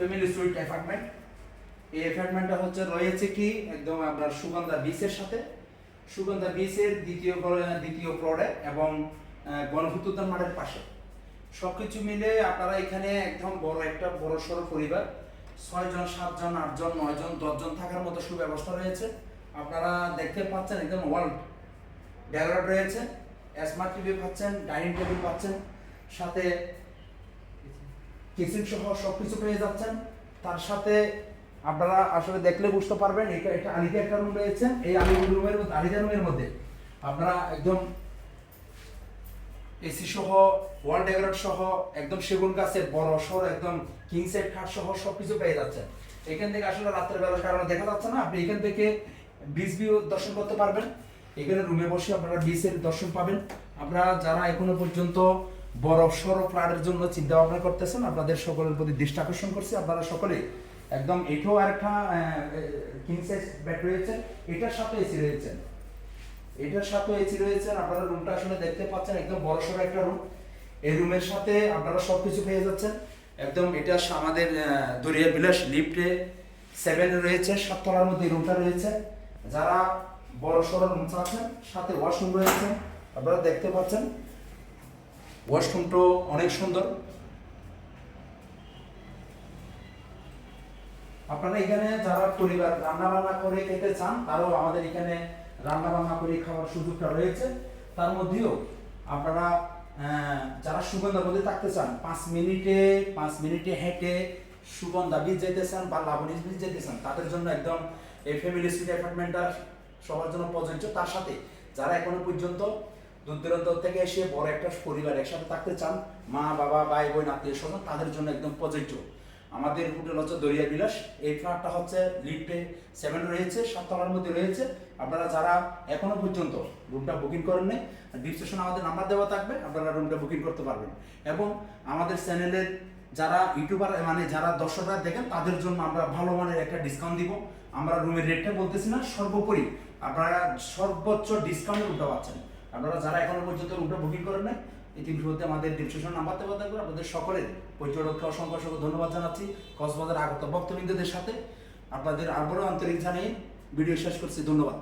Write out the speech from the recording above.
Family sweet apartment এই অ্যাপার্টমেন্টটা হচ্ছে রয়েছে কি? একদম আপনার সুগন্ধা বিচের সাথে। সুগন্ধা বিচের দ্বিতীয় দ্বিতীয় ফ্লোরে এবং আহ, মাঠের পাশে। সবকিছু মিলে আপনারা এখানে একদম বড় একটা বড় সড়ো পরিবার। ছয়জন সাতজন আটজন নয়জন দশজন থাকার মতো সুব্যবস্থা রয়েছে। আপনারা দেখতে পাচ্ছেন একদম ওয়ার্ল্ড ডেভেলপ রয়েছে। স্মার্ট টিভি পাচ্ছেন ডাইনিং টেবিল পাচ্ছেন। সাথে কিচেন সহ সব কিছু পেয়ে যাচ্ছেন। তার সাথে আপনারা আসলে দেখলে বুঝতে পারবেন, এটা এটা আলিদা একটা রুম রয়েছে। এই আলিদা রুমের মধ্যে আলিদা রুমের মধ্যে আপনারা একদম এসি সহ ওয়াল ডেকোরেট সহ, একদম সেগুন গাছের বড় সর, একদম কিং সেট খাট সহ সব কিছু পেয়ে যাচ্ছেন। এখান থেকে আসলে রাত্রের বেলার কারণে দেখা যাচ্ছে না, আপনি এখান থেকে বিচ ভিউ দর্শন করতে পারবেন। এখানে রুমে বসে আপনারা বিচের দর্শন পাবেন। আপনারা যারা এখনও পর্যন্ত বড় সর ফ্লাডের জন্য চিন্তা ভাবনা করতেছেন। আপনাদের সকলের প্রতি দৃষ্টি আকর্ষণ করছি। আপনারা সকলে একদম এটাও আরেকটা কিং সাইজ বেড রয়েছে। এটার সাথে এসি রয়েছে। এটার সাথে এসি রয়েছে। আপনারা রুমটা আসলে দেখতে পাচ্ছেন, একদম বড় সড়ো একটা রুম এই রুমের সাথে আপনারা সবকিছু পেয়ে যাচ্ছেন। একদম এটা আমাদের দরিয়া বিলাস লিফটে সেভেন রয়েছে, সাততলার মধ্যে রুমটা রয়েছে। যারা বড় সড়ো রুম চাচ্ছেন সাথে ওয়াশরুম রয়েছে, আপনারা দেখতে পাচ্ছেন। ওয়াশরুমটাও অনেক সুন্দর। আপনারা এখানে যারা পরিবার রান্না বান্না করে খেতে চান, তারাও আমাদের এখানে রান্না বান্না করে খাওয়ার সুযোগটা রয়েছে। তার মধ্যেও আপনারা যারা সুগন্ধা নদী থাকতে চান, পাঁচ মিনিটে পাঁচ মিনিটে হেঁটে সুগন্ধা বীজ যেতে চান বা লাবণী বীজ যেতে চান, তাদের জন্য একদম এই ফ্যামিলি সুইট অ্যাপার্টমেন্টটা সবার জন্য প্রযোজ্য। তার সাথে যারা এখনও পর্যন্ত দূর থেকে এসে বড় একটা পরিবার একসাথে থাকতে চান, মা, বাবা, ভাই, বোন, আত্মীয় স্বজন, তাদের জন্য একদম প্রযোজ্য। আমাদের হোটেল হচ্ছে দরিয়া বিলাস, এই ফ্ল্যাটটা হচ্ছে লিফটে সেভেন রয়েছে সাততলার মধ্যে রয়েছে। আপনারা যারা এখনও পর্যন্ত রুমটা বুকিং করেন নাই ডিসক্রিপশন আমাদের নাম্বার দেওয়া থাকবে, আপনারা রুমটা বুকিং করতে পারবেন। এবং আমাদের চ্যানেলের যারা ইউটিউবার মানে যারা দর্শকরা দেখেন, তাদের জন্য আমরা ভালো মানের একটা ডিসকাউন্ট দিব। আমরা রুমের রেটটা বলতেছি না, সর্বোপরি আপনারা সর্বোচ্চ ডিসকাউন্ট রুমটা পাচ্ছেন। আপনারা যারা এখনও পর্যন্ত রুমটা বুকিং করেন নাই ইতিমধ্যে আমাদের ডিসক্রিপশন নাম্বারতে দেওয়া করে আপনাদের সকলের পর্যটককে অসংখ্য অসংখ্য ধন্যবাদ জানাচ্ছি। কক্সবাজার আগত ভক্তবৃন্দদের সাথে। আপনাদের আবারও আন্তরিক জানিয়ে ভিডিও শেষ করছি। ধন্যবাদ।